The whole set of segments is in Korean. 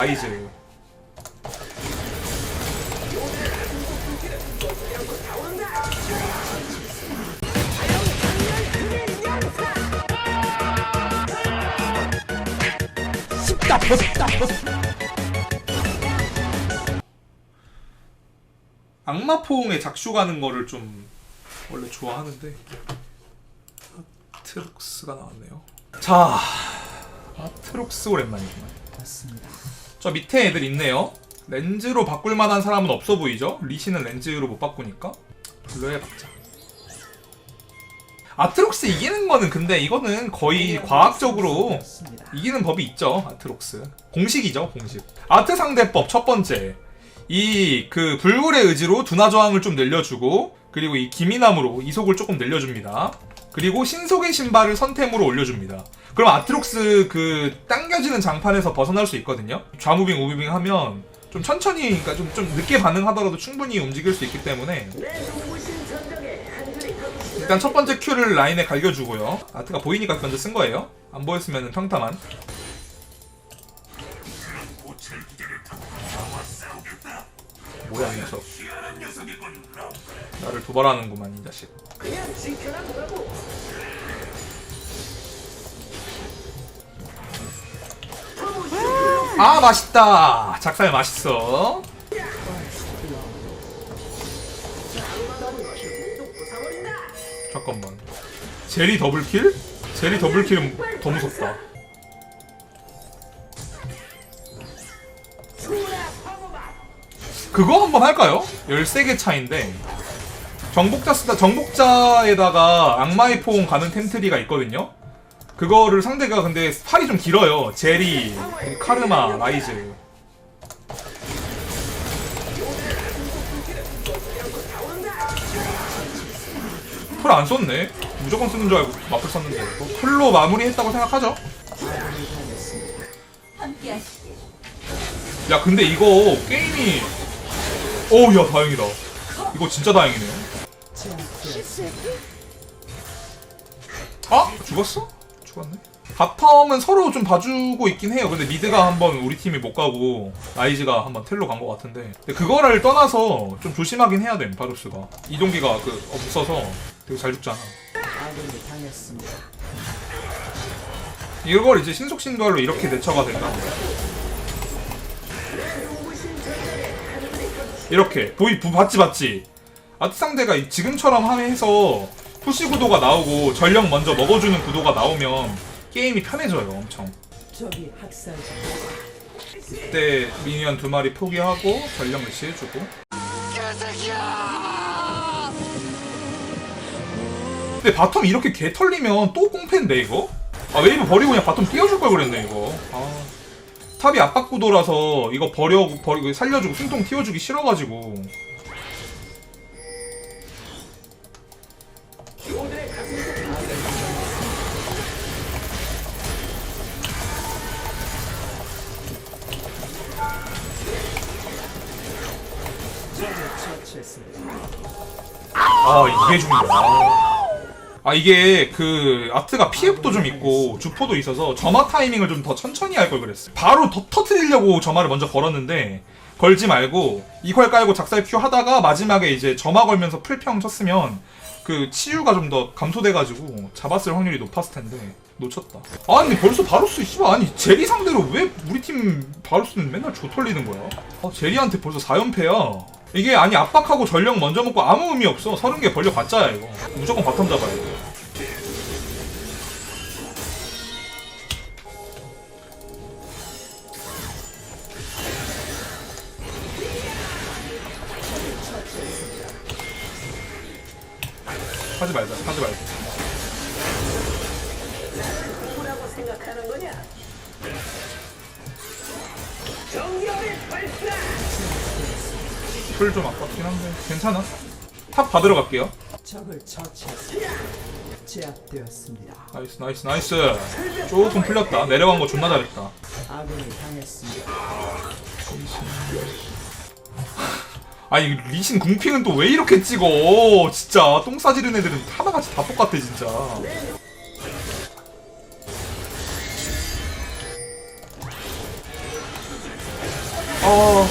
라이즈. 씹다 벗다 벗. 악마포옹에 작쇼 가는 거를 좀 원래 좋아하는데 아트록스가 나왔네요. 자 아트록스 오랜만이구만. 맞습니다. 저 밑에 애들 있네요. 렌즈로 바꿀 만한 사람은 없어 보이죠? 리시는 렌즈로 못 바꾸니까 블루에 박자. 아트록스 이기는 거는 근데 이거는 거의 과학적으로. 이기는 법이 있죠. 아트록스 공식이죠, 공식. 아트 상대법 첫 번째. 이 그 불굴의 의지로 두나 저항을 좀 늘려주고 그리고 이 기미남으로 이속을 조금 늘려줍니다. 그리고 신속의 신발을 선템으로 올려줍니다. 그럼 아트록스 그 당겨지는 장판에서 벗어날 수 있거든요. 좌무빙 우무빙 하면 좀 천천히 그러니까 좀, 좀 늦게 반응하더라도 충분히 움직일 수 있기 때문에 일단 첫 번째 큐를 라인에 갈겨주고요. 아트가 보이니까 먼저 쓴 거예요. 안 보였으면 평타만. 뭐야 이 녀석. 나를 도발하는구만 이 자식. 아 맛있다. 작살 맛있어. 잠깐만. 제리 더블킬? 제리 더블킬은 더 무섭다. 그거 한번 할까요? 13개 차인데 정복자 쓰다 정복자에다가 악마의 포옹 가는 템트리가 있거든요. 그거를 상대가 근데 팔이 좀 길어요. 제리, 카르마, 라이즈. 풀 안 썼네. 무조건 쓰는 줄 알고 마플 썼는데. 뭐 풀로 마무리했다고 생각하죠. 야 근데 이거 게임이 어우 야 다행이다 이거 진짜 다행이네요 아? 죽었어? 죽었네 바텀은 서로 좀 봐주고 있긴 해요 근데 미드가 한번 우리 팀이 못 가고 라이즈가 한번 텔로 간 것 같은데 근데 그거를 떠나서 좀 조심하긴 해야 돼 바루스가 이동기가 그 없어서 되게 잘 죽잖아 아군이 당했습니다. 이걸 이제 신속신도할로 이렇게 대처가 된다 이렇게 보이 부 봤지 봤지 아트 상대가 이- 지금처럼 하- 해서 푸시 구도가 나오고 전력 먼저 먹어주는 구도가 나오면 게임이 편해져요 엄청. 중. 이때 미니언 두 마리 포기하고 전력 리시 해주고. 근데 바텀 이렇게 개 털리면 또 꽁패인데 이거? 아 웨이브 버리고 그냥 바텀 띄워줄 걸 그랬네 이거. 아. 탑이 압박 구도라서 이거 버려 버리고 살려주고 숨통 띄워주기 싫어가지고 처치했습니다. 아 이게 중요해 아 이게 그 아트가 피흡도 좀 있고 주포도 있어서 점화 타이밍을 좀 더 천천히 할 걸 그랬어 바로 더 터트리려고 점화를 먼저 걸었는데 걸지 말고 이퀄 깔고 작살 큐 하다가 마지막에 이제 점화 걸면서 풀평 쳤으면 그 치유가 좀 더 감소돼가지고 잡았을 확률이 높았을 텐데 놓쳤다. 아니 벌써 바루스 씨발 아니 제리 상대로 왜 우리 팀 바루스는 맨날 조 털리는 거야? 아 제리한테 벌써 4연패야 이게 아니 압박하고 전력 먼저 먹고 아무 의미 없어. 서른 개 벌려 봤자야 이거. 무조건 바텀 잡아야 돼. 하지 말자 하지 말자. 뭐라고 생각하는 거냐? 풀좀 아깝긴 한데 괜찮아 탑 받으러 갈게요 적을 처치했습니다. 제압되었습니다. 나이스 나이스 나이스 조금 풀렸다 내려간 거 존나 잘했다. 아니 리신 궁핑은 또 왜 이렇게 찍어 진짜 똥 싸지른 애들은 하나같이 다 똑같아 진짜 어.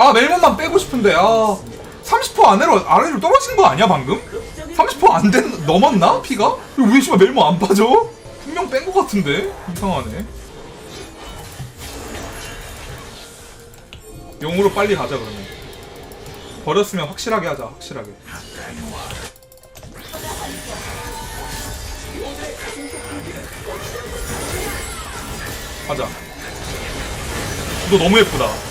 아 멜몬만 빼고 싶은데 아 30% 아래로 아래로 떨어진 거 아니야 방금? 30%안 된 넘었나 피가? 왜 씨발 멜몬 안 빠져? 분명 뺀 거 같은데 이상하네. 용으로 빨리 가자 그러면. 버렸으면 확실하게 하자 확실하게. 가자. 너 너무 예쁘다.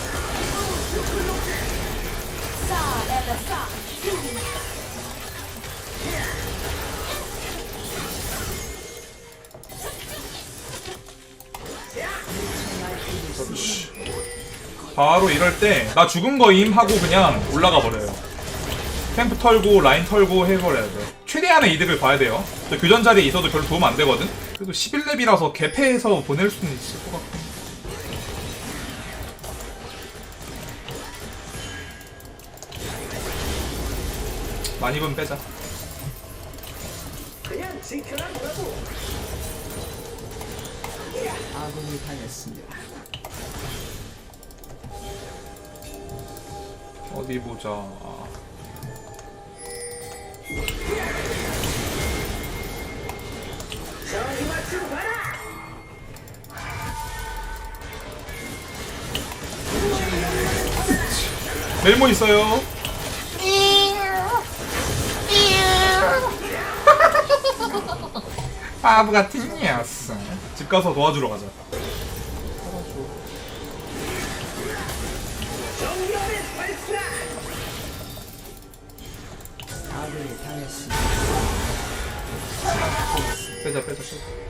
바로 이럴 때 나 죽은 거임 하고 그냥 올라가 버려요. 캠프 털고 라인 털고 해버려야 돼. 최대한의 이득을 봐야 돼요. 저 교전 자리에 있어도 별로 도움 안 되거든. 그래도 11렙이라서 개패해서 보낼 수는 있을 것 같고. 많이 분 빼자. 그냥 지켜라 보라고. 아군이 당했습니다. 어디 보자. 저기 맞춤 봐라. 멜모 있어요. 바보 같은 녀석. 집 가서 도와주러 가자. 빼자 빼자 빼자.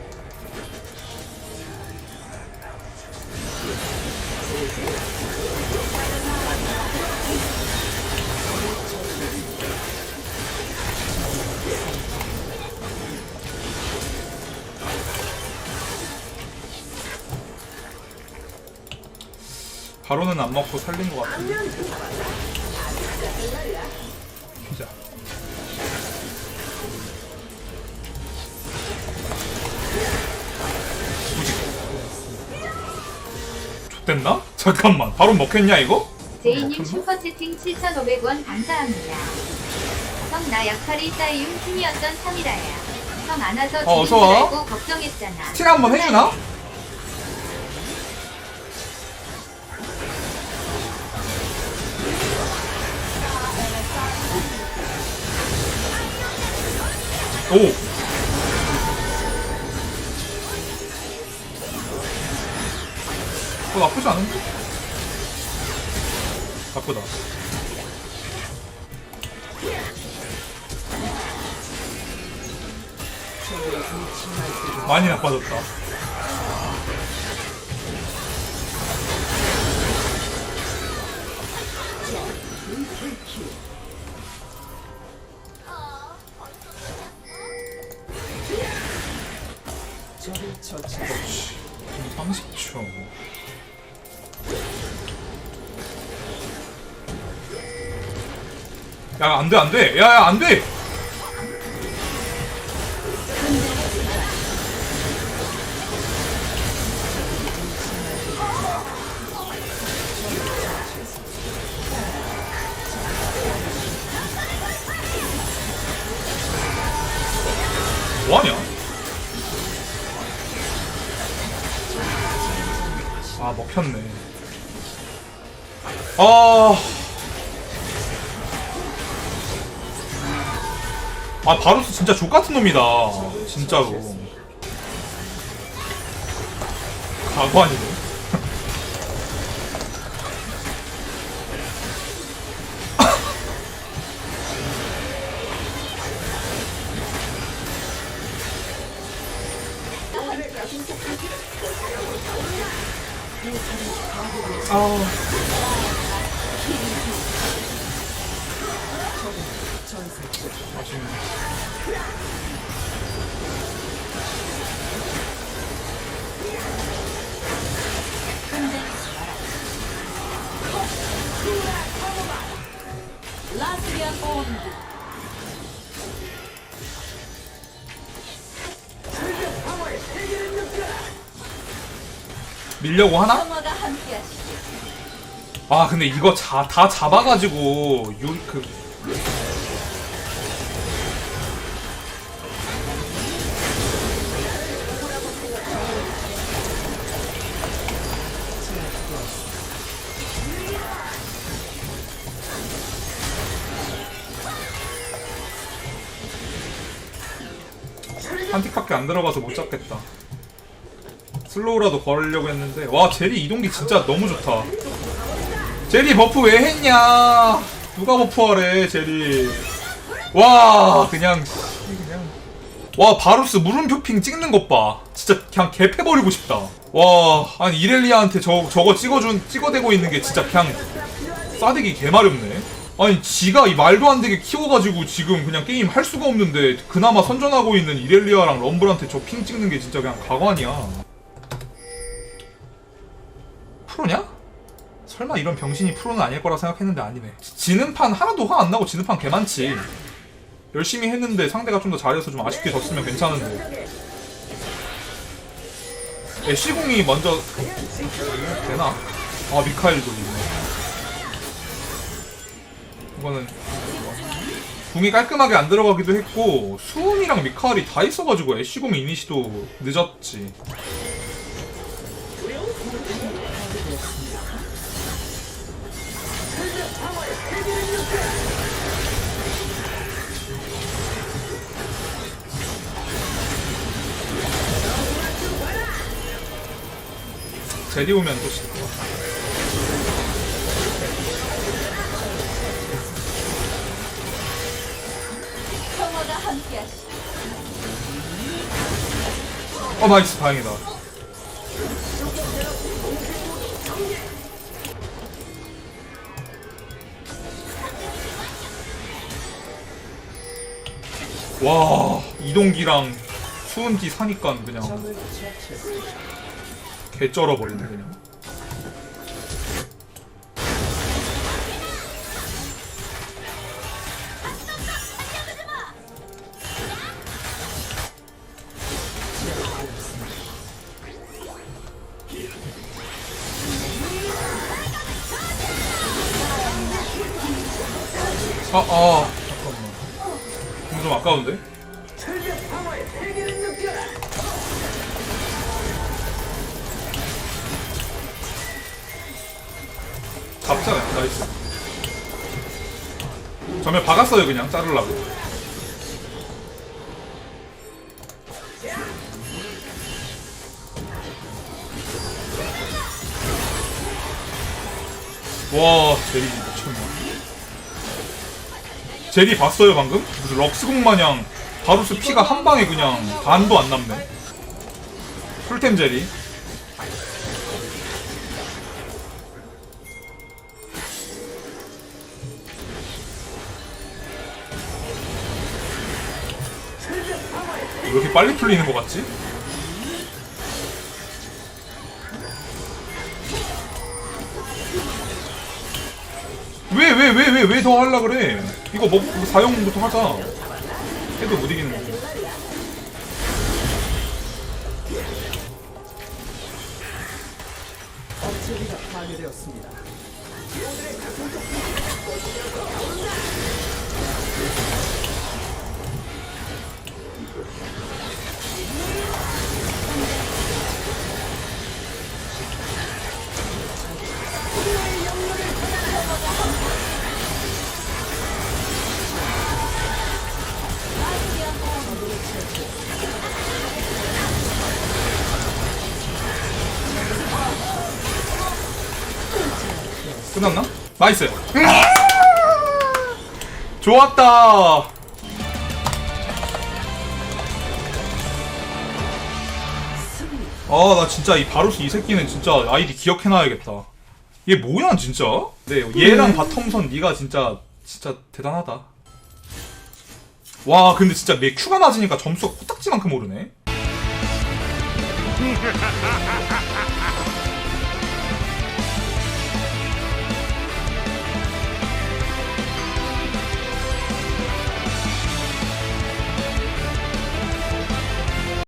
바로는 안 먹고 살린 것 같은데. 자. 됐나? 잠깐만 바로 먹혔냐 이거? 제이님 슈퍼채팅 7,500원 감사합니다. 성나 약팔이 쌓이움 팀이었던 3이라야. 성안 와서 어, 어서 줄 와. 걱정했잖아. 틸 한번 해주나? 오! 어, 나쁘지 않은데? 나쁘다. 많이 나빠졌다. 30초. 야, 안 돼, 안 돼. 야, 야, 안 돼. 아 바루스 진짜 족 같은 놈이다. 진짜로. 과거 아니네. 아. 밀려고 하나? 아 근데 이거 자, 다 잡아가지고 유그 한 틱밖에 안 들어가서 못 잡겠다. 슬로우라도 걸으려고 했는데 와 제리 이동기 진짜 너무 좋다. 제리 버프 왜 했냐? 누가 버프하래 제리? 와 그냥 씨, 그냥 와 바루스 물음표 핑 찍는 것 봐. 진짜 그냥 개패버리고 싶다. 와 아니 이렐리아한테 저 저거 찍어준 찍어대고 있는 게 진짜 그냥 싸대기 개마렵네. 아니 지가 이 말도 안 되게 키워가지고 지금 그냥 게임 할 수가 없는데 그나마 선전하고 있는 이렐리아랑 럼블한테 저 핑 찍는 게 진짜 그냥 가관이야. 프로냐? 설마 이런 병신이 프로는 아닐 거라 생각했는데 아니네. 지- 지는 판 하나도 화 안 나고 지는 판 개 많지. 열심히 했는데 상대가 좀 더 잘해서 좀 아쉽게 졌으면 괜찮은데. 애쉬공이 먼저 되나? 아 미카엘도 있네. 이거는 궁이 깔끔하게 안 들어가기도 했고 수은이랑 미카엘이 다 있어가지고 애쉬공 이니시도 늦었지. 제리 오면 또 시- 평화가 함께하시오. 어 나이스 다행이다. 와 이동기랑 수은기 사니까 그냥. 개 쩔어 버리네 그냥 아, 아, 잠깐만. 좀 아까운데? 갑자기 나이스. 전면 박았어요 그냥 자르려고. 와 제리 미쳤나. 제리 봤어요 방금? 무슨 럭스공 마냥 바루스 피가 한 방에 그냥 반도 안 남네. 풀템 제리. 빨리 풀리는 것 같지? 왜 왜 왜 왜 왜 더 하려 그래? 이거 뭐 사용부터 하자. 해도 못 이기는 거. 업체비가 파괴되었습니다. 끝났나? 나이스. 좋았다. 아, 나 진짜 이 바루스 이 새끼는 진짜 아이디 기억해놔야겠다. 얘 뭐야, 진짜? 네, 얘랑 바텀선 네가 진짜 진짜 대단하다. 와 근데 진짜 내 큐가 맞으니까 점수가 코딱지만큼 오르네